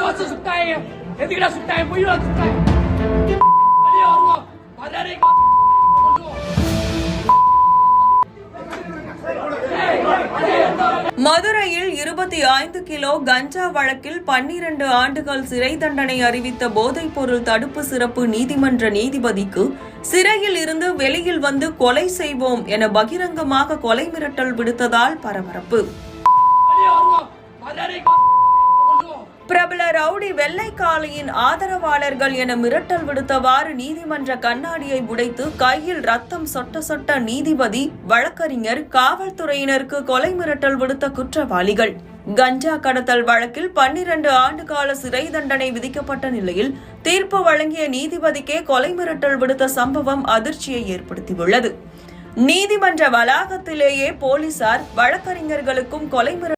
கோசம் எதுக்குடா பொய் வெளியே வருவோம் மரியாதை மதுரையில் இருபத்தி ஐந்து கிலோ கஞ்சா வழக்கில் பன்னிரண்டு ஆண்டுகள் சிறை தண்டனை அறிவித்த போதைப்பொருள் தடுப்பு சிறப்பு நீதிமன்ற நீதிபதிக்கு சிறையில் இருந்து வெளியில் வந்து கொலை செய்வோம் என பகிரங்கமாக கொலை மிரட்டல் விடுத்ததால் பரபரப்பு. பிரபல ரவுடி வெள்ளைக்காளியின் ஆதரவாளர்கள் என மிரட்டல் விடுத்தவாறு நீதிமன்ற கண்ணாடியை உடைத்து கையில் ரத்தம் சொட்ட சொட்ட நீதிபதி வழக்கறிஞர் காவல்துறையினருக்கு கொலை மிரட்டல் விடுத்த குற்றவாளிகள். கஞ்சா கடத்தல் வழக்கில் பன்னிரண்டு ஆண்டு கால சிறை தண்டனை விதிக்கப்பட்ட நிலையில் தீர்ப்பு வழங்கிய நீதிபதிக்கே கொலை மிரட்டல் விடுத்த சம்பவம் அதிர்ச்சியை ஏற்படுத்தியுள்ளது. நீதிமன்ற வளாகத்திலேயே போலீசார் வழக்கறிஞர்களுக்கும் கொலை மிரட்டல்